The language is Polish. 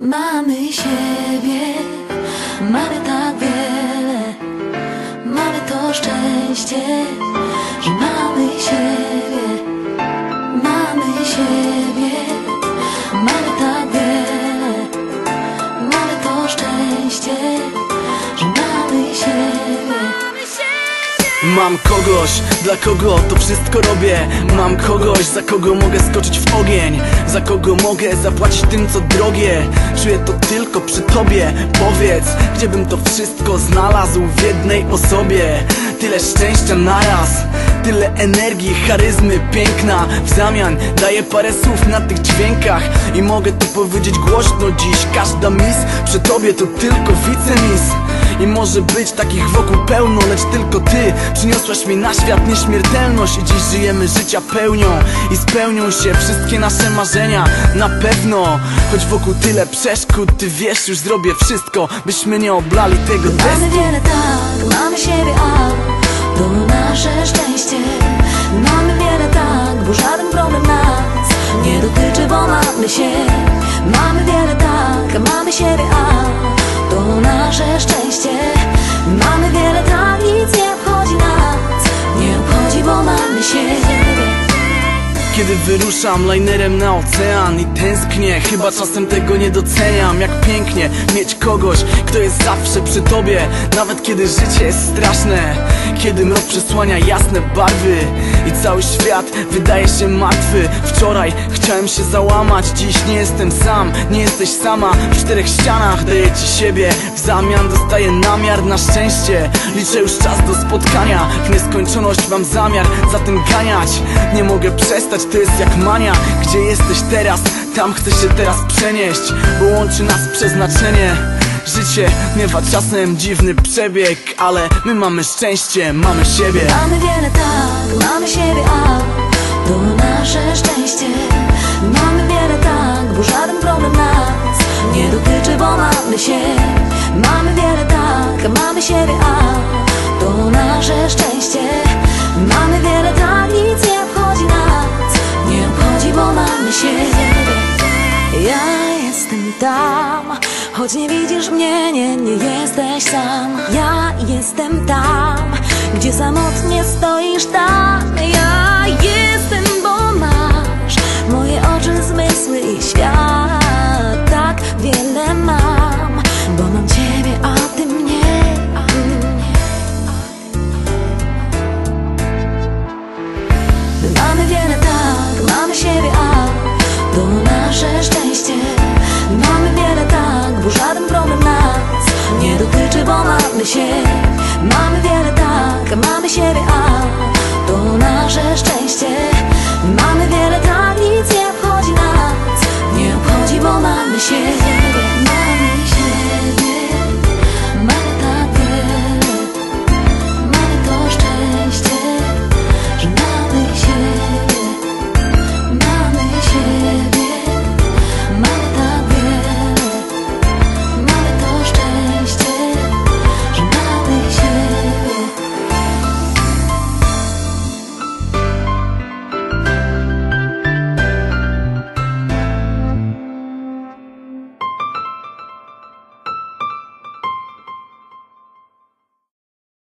Mamy siebie, mamy tak wiele, mamy to szczęście, Mam kogoś, dla kogo to wszystko robię. Mam kogoś, za kogo mogę skoczyć w ogień. Za kogo mogę zapłacić tym co drogie. Czuję to tylko przy tobie. Powiedz, gdzie bym to wszystko znalazł w jednej osobie. Tyle szczęścia naraz Tyle energii, charyzmy, piękna. W zamian daję parę słów na tych dźwiękach. I mogę to powiedzieć głośno dziś Każda mis przy tobie to tylko wicemis i może być takich wokół pełno, lecz tylko ty Przyniosłaś mi na świat nieśmiertelność I dziś żyjemy życia pełnią I spełnią się wszystkie nasze marzenia Na pewno, choć wokół tyle przeszkód Ty wiesz, już zrobię wszystko Byśmy nie oblali tego Mamy testu wiele tak, Kiedy wyruszam linerem na ocean i tęsknię Chyba czasem tego nie doceniam. Jak pięknie mieć kogoś, kto jest zawsze przy tobie Nawet kiedy życie jest straszne. Kiedy mrok przesłania jasne barwy I cały świat wydaje się martwy. Wczoraj chciałem się załamać Dziś nie jestem sam, nie jesteś sama. W czterech ścianach daję ci siebie W zamian dostaję namiar. Na szczęście Liczę już czas do spotkania W nieskończoność mam zamiar za tym ganiać. Nie mogę przestać, to jest jak mania Gdzie jesteś teraz, tam chcę się teraz przenieść Bo łączy nas przeznaczenie Życie miewa czasem dziwny przebieg Ale my mamy szczęście, mamy siebie Mamy wiele tak, mamy siebie, a to nasze szczęście. Mamy wiele tak, bo żaden problem nas nie dotyczy, bo mamy się. Mamy wiele tak, mamy siebie, a to nasze szczęście. Mamy wiele tak, choć nie widzisz mnie, nie, nie jesteś sam. Ja jestem tam, gdzie samotnie stoisz tam. Ja jestem, bo masz moje oczy, zmysły i świat. Tak wiele mam, bo mam ciebie, a ty mnie. My mamy wiele tak, mamy siebie, a to nasze szczęście. Mamy się, mamy wiele tak, mamy siebie, a to nasze szczęście. Mamy wiele tak, nic nie obchodzi nas Nie obchodzi, bo mamy się.